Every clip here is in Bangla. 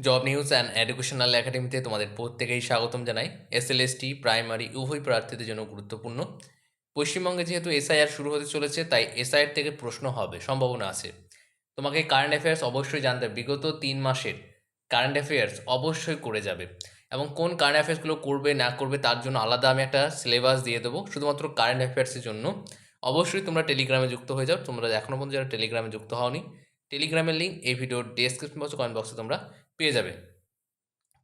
জব নিউজ অ্যান্ড এডুকেশনাল একাডেমিতে তোমাদের প্রত্যেকেই স্বাগতম জানাই। এসএলএসটি প্রাইমারি উভয় প্রার্থীদের জন্য গুরুত্বপূর্ণ। পশ্চিমবঙ্গে যেহেতু এসআইআর শুরু হতে চলেছে, তাই এসআইআর থেকে প্রশ্ন হবে, সম্ভাবনা আছে। তোমাকে কারেন্ট অ্যাফেয়ার্স অবশ্যই জানতে বিগত তিন মাসের কারেন্ট অ্যাফেয়ার্স অবশ্যই করে যাবে। এবং কোন কারেন্ট অ্যাফেয়ার্সগুলো করবে, না করবে, তার জন্য আলাদা আমি একটা সিলেবাস দিয়ে দেবো, শুধুমাত্র কারেন্ট অ্যাফেয়ার্সের জন্য। অবশ্যই তোমরা টেলিগ্রামে যুক্ত হয়ে যাও। তোমরা এখনও পর্যন্ত যারা টেলিগ্রামে যুক্ত হওনি টেলিগ্রামের লিঙ্ক এই ভিডিওর ডেসক্রিপশন বক্স কমেন্ট বক্সে তোমরা পেয়ে যাবে।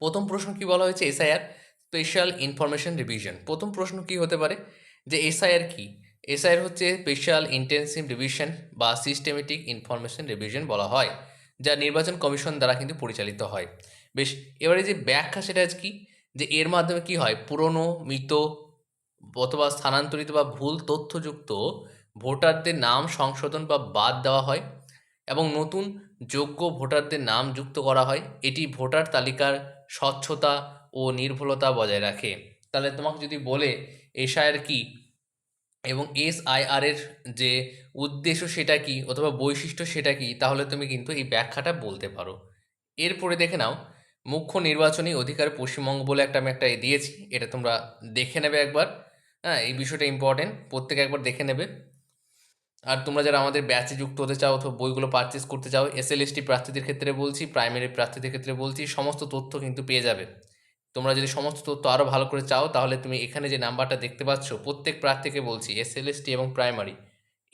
প্রথম প্রশ্ন কি বলা হয়েছে? SIR special information revision. প্রথম প্রশ্ন কি হতে পারে? যে এসআইআর কি? এসআইআর হচ্ছে স্পেশাল ইন্টেন্সিভ রিভিশন বা সিস্টেমেটিক ইনফরমেশন রিভিশন বলা হয়, যা নির্বাচন কমিশন দ্বারা কিন্তু পরিচালিত হয়। বেশ, এবারে যে ব্যাখ্যা সেটা আজ কি? যে এর মাধ্যমে কি হয়? পুরনো, মৃত অথবা স্থানান্তরিত বা ভুল তথ্যযুক্ত ভোটারদের নাম সংশোধন বা বাদ দেওয়া হয়। এবং নতুন যোগ্য ভোটারদের নাম যুক্ত করা হয়। এটি ভোটার তালিকার স্বচ্ছতা ও নির্ভুলতা বজায় রাখে। তাহলে তোমাকে যদি বলে, এসআইআর কি? এবং এস এর যে উদ্দেশ্য সেটা কি? অথবা বৈশিষ্ট্য সেটা কি? তাহলে তুমি কিন্তু এই ব্যাখ্যাটা বলতে পারো। এরপরে দেখে নাও, মুখ্য নির্বাচনী অধিকার পশ্চিমবঙ্গ বলে একটা আমি একটা দিয়েছি। এটা তোমরা দেখে নেবে একবার। হ্যাঁ এই বিষয়টা ইম্পর্টেন্ট প্রত্যেকে একবার দেখে নেবে। আর তোমরা যারা আমাদের ব্যাচে যুক্ত হতে চাও অথবা বইগুলো পারচেস করতে চাও এসএলএসটি প্রার্থীদের ক্ষেত্রে বলছি প্রাইমারি প্রার্থীদের ক্ষেত্রে বলছি, সমস্ত তথ্য কিন্তু পেয়ে যাবে। তোমরা যদি সমস্ত তথ্য আরও ভালো করে চাও, তাহলে তুমি এখানে যে নাম্বারটা দেখতে পাচ্ছ, প্রত্যেক প্রার্থীকে বলছি এসএলএসটি এবং প্রাইমারি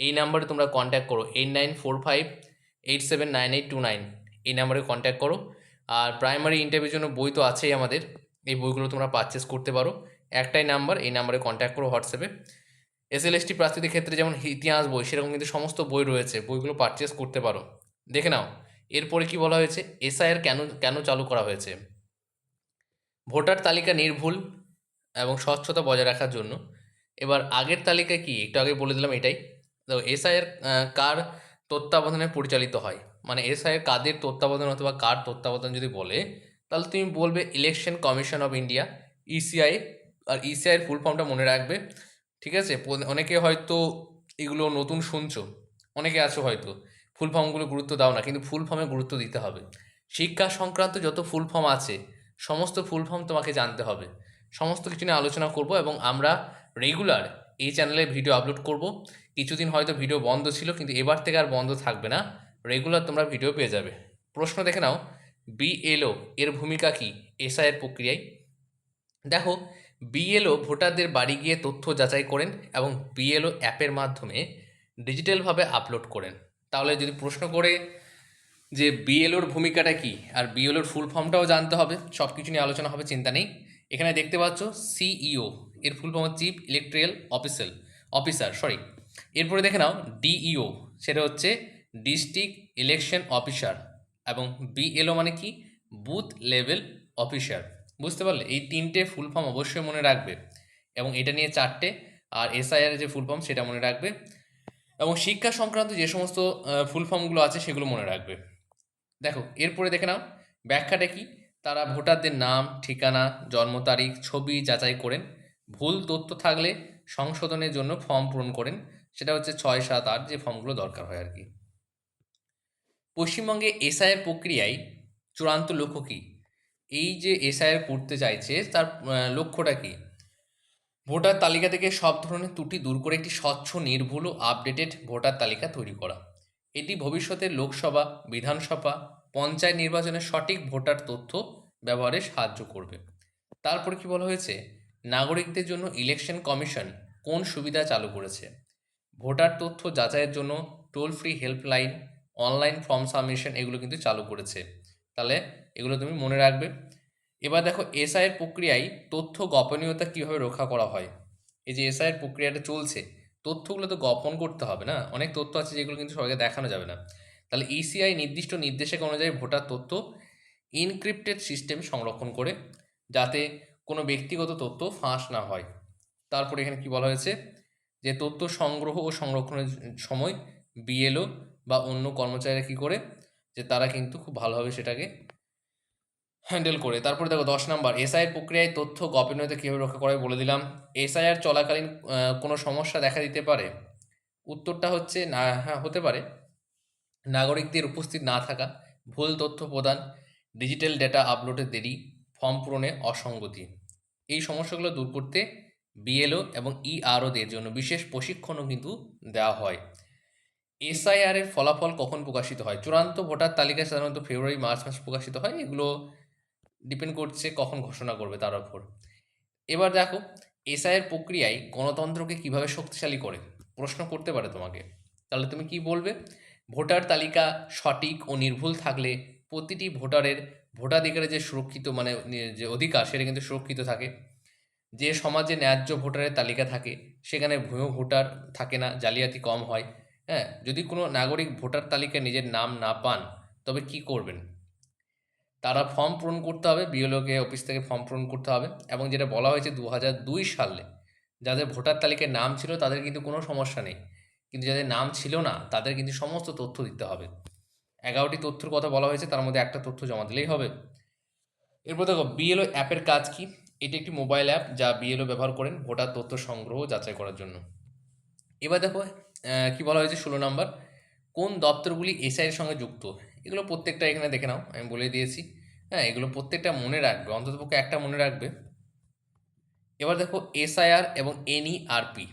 এই নাম্বারে তোমরা কন্ট্যাক্ট করো eight nine four five eight seven nine eight two nine এই নাম্বারে কন্ট্যাক্ট করো। আর প্রাইমারি ইন্টারভিউর জন্য বই তো আছেই আমাদের, এই বইগুলো তোমরা পারচেস করতে পারো। একটাই নাম্বার, এই নাম্বারে কন্ট্যাক্ট করো হোয়াটসঅ্যাপে এসএলএসটি প্রার্থীদের ক্ষেত্রে যেমন ইতিহাস বই, সেরকম কিন্তু সমস্ত বই রয়েছে। বইগুলো পারচেস করতে পারো। দেখে নাও, এরপরে কি বলা হয়েছে? এসআইআর কেন কেন চালু করা হয়েছে? ভোটার তালিকা নির্ভুল এবং স্বচ্ছতা বজায় রাখার জন্য। এবার আগের তালিকা কি? একটু আগে বলে দিলাম এটাই। তো এসআইআর কার তত্ত্বাবধানে পরিচালিত হয়? মানে এসআইআর কাদের তত্ত্বাবধান অথবা কার তত্ত্বাবধান যদি বলে, তাহলে তুমি বলবে election commission of India ECI আর ইসিআইয়ের ফুল ফর্মটা মনে রাখবে। ঠিক আছে? অনেকে হয়তো এগুলো নতুন শুনছো, অনেকে আছো হয়তো, ফুল ফর্মগুলো গুরুত্ব দাও না, কিন্তু ফুল ফর্মে গুরুত্ব দিতে হবে। শিক্ষা সংক্রান্ত যত ফুল ফর্ম আছে, সমস্ত ফুল ফর্ম তোমাকে জানতে হবে। সমস্ত কিছু নিয়ে আলোচনা করব এবং আমরা রেগুলার এই চ্যানেলে ভিডিও আপলোড করব। কিছুদিন হয়তো ভিডিও বন্ধ ছিল, কিন্তু এবার থেকে আর বন্ধ থাকবে না। রেগুলার তোমরা ভিডিও পেয়ে যাবে। প্রশ্ন দেখে নাও বিএলও এর ভূমিকা কি? এসআইয়ের প্রক্রিয়ায়। দেখো বিএলও ভোটারদের বাড়ি গিয়ে তথ্য যাচাই করেন এবং বিএলও অ্যাপের মাধ্যমে ডিজিটালভাবে আপলোড করেন। তাহলে যদি প্রশ্ন করে যে বিএলওর ভূমিকাটা কি আর বিএলওর ফুল ফর্মটাও জানতে হবে সব কিছু নিয়ে আলোচনা হবে, চিন্তা নেই। এখানে দেখতে পাচ্ছ সিইও, এর full form chief electrical official officer sorry এরপরে দেখে নাও, ডিইও, সেটা হচ্ছে ডিস্ট্রিক্ট ইলেকশন অফিসার এবং বিএলও মানে কি? বুথ লেভেল অফিসার বুঝতে পারলে? এই তিনটে ফুল ফর্ম অবশ্যই মনে রাখবে। এবং এটা নিয়ে চারটে, আর এসআইআর যে ফুল ফর্ম সেটা মনে রাখবে। এবং শিক্ষা সংক্রান্ত যে সমস্ত ফুল ফর্মগুলো আছে সেগুলো মনে রাখবে। দেখো, এরপরে দেখে নাও, ব্যাখ্যাটা কি? তারা ভোটারদের নাম, ঠিকানা, জন্ম তারিখ, ছবি যাচাই করেন। ভুল তথ্য থাকলে সংশোধনের জন্য ফর্ম পূরণ করেন। সেটা হচ্ছে ছয়, সাত, আট যে ফর্মগুলো দরকার হয় আর কি। পশ্চিমবঙ্গে এসআইয়ের প্রক্রিয়ায় চূড়ান্ত লক্ষ্য কী? এই যে এসআইআর করতে চাইছে, তার লক্ষ্যটা কি? ভোটার তালিকা থেকে সব ধরনের ত্রুটি দূর করে একটি স্বচ্ছ, নির্ভুল ও আপডেটেড ভোটার তালিকা তৈরি করা। এটি ভবিষ্যতের লোকসভা, বিধানসভা, পঞ্চায়েত নির্বাচনের সঠিক ভোটার তথ্য ব্যবহারে সাহায্য করবে। তারপর কি বলা হয়েছে? নাগরিকদের জন্য ইলেকশন কমিশন কোন সুবিধা চালু করেছে? ভোটার তথ্য যাচাইয়ের জন্য toll free helpline online form submission এগুলো কিন্তু চালু করেছে। তাহলে এগুলো তুমি মনে রাখবে। এবার দেখো এসআইয়ের প্রক্রিয়ায় তথ্য গোপনীয়তা কীভাবে রক্ষা করা হয়? এই যে এসআইয়ের প্রক্রিয়াটা চলছে, তথ্যগুলো তো গোপন করতে হবে না? অনেক তথ্য আছে যেগুলো কিন্তু সবাইকে দেখানো যাবে না। তাহলে ইসিআই নির্দিষ্ট নির্দেশক অনুযায়ী ভোটার তথ্য ইনক্রিপ্টেড সিস্টেম সংরক্ষণ করে, যাতে কোনো ব্যক্তিগত তথ্য ফাঁস না হয়। তারপর এখানে কি বলা হয়েছে? যে তথ্য সংগ্রহ ও সংরক্ষণের সময় বিএলও বা অন্য কর্মচারীরা কী করে? যে তারা কিন্তু খুব ভালোভাবে সেটাকে হ্যান্ডেল করে। তারপরে দেখো দশ নম্বর এসআইয়ের প্রক্রিয়ায় তথ্য গোপনীয়তা কীভাবে রক্ষা করে বলে দিলাম। এসআইআর চলাকালীন কোনো সমস্যা দেখা দিতে পারে? উত্তরটা হচ্ছে না হ্যাঁ হতে পারে। নাগরিকদের উপস্থিত না থাকা, ভুল তথ্য প্রদান ডিজিটাল ডেটা আপলোডের দেরি ফর্ম পূরণে অসঙ্গতি। এই সমস্যাগুলো দূর করতে বিএলও এবং ইআরওদের জন্য বিশেষ প্রশিক্ষণও কিন্তু দেওয়া হয়। এসআইআর এর ফলাফল কখন প্রকাশিত হয়? চূড়ান্ত ভোটার তালিকা সাধারণত ফেব্রুয়ারি, মার্চ মাসে প্রকাশিত হয়। এগুলো ডিপেন্ড করছে কখন ঘোষণা করবে তার উপর এবার দেখো এসআইয়ের প্রক্রিয়ায় গণতন্ত্রকে কীভাবে শক্তিশালী করে? প্রশ্ন করতে পারে তোমাকে। তাহলে তুমি কি বলবে? ভোটার তালিকা সঠিক ও নির্ভুল থাকলে প্রতিটি ভোটারের ভোটাধিকারের যে সুরক্ষিত মানে যে অধিকার সেটা কিন্তু সুরক্ষিত থাকে। যে সমাজে ন্যায্য ভোটারের তালিকা থাকে, সেখানে ভুয়ো ভোটার থাকে না, জালিয়াতি কম হয়। হ্যাঁ যদি কোনো নাগরিক ভোটার তালিকায় নিজের নাম না পান, তবে কি করবেন? তারা ফর্ম পূরণ করতে হবে, বিএলওকে অফিস থেকে ফর্ম পূরণ করতে হবে এবং যেটা বলা হয়েছে দু হাজার দুই সালে, যাদের ভোটার তালিকায় নাম ছিল তাদের কিন্তু কোনো সমস্যা নেই। কিন্তু যাদের নাম ছিল না, তাদের কিন্তু সমস্ত তথ্য দিতে হবে। এগারোটি তথ্যের কথা বলা হয়েছে, তার মধ্যে একটা তথ্য জমা দিলেই হবে। এরপর দেখো, বিএলও অ্যাপের কাজ কি? এটি একটি মোবাইল অ্যাপ যা বিএলও ব্যবহার করেন ভোটার তথ্য সংগ্রহ যাচাই করার জন্য। এবার দেখো কি বলা হয়েছে, ষোলো নম্বর। কোন দপ্তরগুলি এসআইয়ের সঙ্গে যুক্ত? এগুলো প্রত্যেকটা এখানে দেখে নাও, আমি বলে দিয়েছি। হ্যাঁ এগুলো প্রত্যেকটা মনে রাখবে, অন্ততপক্ষে একটা মনে রাখবে। এবার দেখো, এসআইআর এবং এনইআরপি,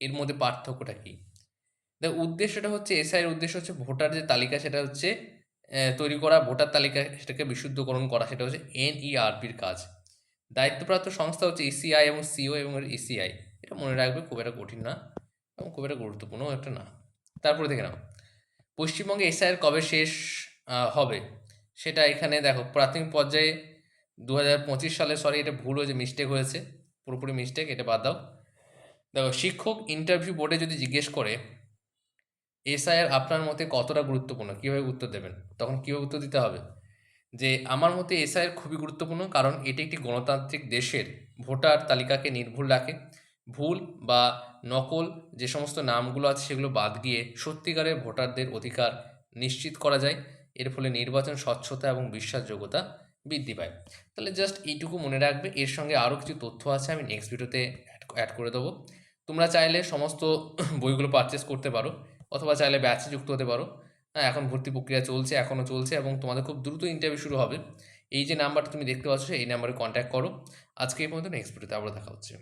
এর মধ্যে পার্থক্যটা কি? দেখো, উদ্দেশ্যটা হচ্ছে, এসআইয়ের উদ্দেশ্য হচ্ছে ভোটার যে তালিকা, সেটা হচ্ছে তৈরি করা, ভোটার তালিকা সেটাকে বিশুদ্ধকরণ করা, সেটা হচ্ছে এনইআরপির কাজ। দায়িত্বপ্রাপ্ত সংস্থা হচ্ছে ইসিআই এবং সিও এবং ইসিআই এটা মনে রাখবে, খুব একটা কঠিন না। এবং খুব একটা গুরুত্বপূর্ণ একটা না। তারপরে দেখে নাও। পশ্চিমবঙ্গে এসআইয়ের কবে শেষ হবে? সেটা এখানে দেখো, প্রাথমিক পর্যায়ে দু পঁচিশ সালে সরি এটা ভুল হয়েছে মিস্টেক হয়েছে, পুরোপুরি মিস্টেক এটা বাদ দাও। দেখো, শিক্ষক ইন্টারভিউ বোর্ডে যদি জিজ্ঞেস করে, এসআইআর আপনার মতে কতটা গুরুত্বপূর্ণ? কীভাবে উত্তর দেবেন? তখন কীভাবে উত্তর দিতে হবে? যে, আমার মতে এসআইআর খুবই গুরুত্বপূর্ণ, কারণ এটি একটি গণতান্ত্রিক দেশের ভোটার তালিকাকে নির্ভুল রাখে। ভুল বা নকল যে সমস্ত নামগুলো আছে সেগুলো বাদ দিয়ে সত্যিকারের ভোটারদের অধিকার নিশ্চিত করা যায়। এর ফলে নির্বাচন স্বচ্ছতা এবং বিশ্বাসযোগ্যতা বৃদ্ধি পায়। তাহলে জাস্ট এইটুকু মনে রাখবে। এর সঙ্গে আরও কিছু তথ্য আছে, আমি নেক্সট ভিডিওতে অ্যাড করে দেবো। তোমরা চাইলে সমস্ত বইগুলো পারচেস করতে পারো অথবা চাইলে ব্যাচে যুক্ত হতে পারো। হ্যাঁ এখন ভর্তি প্রক্রিয়া চলছে এখনও চলছে এবং তোমাদের খুব দ্রুত ইন্টারভিউ শুরু হবে। এই যে নাম্বারটা তুমি দেখতে পাচ্ছ, এই নাম্বারে কন্ট্যাক্ট করো। আজকে এই পর্যন্ত নেক্সট ভিডিওতে আবার দেখা হচ্ছে।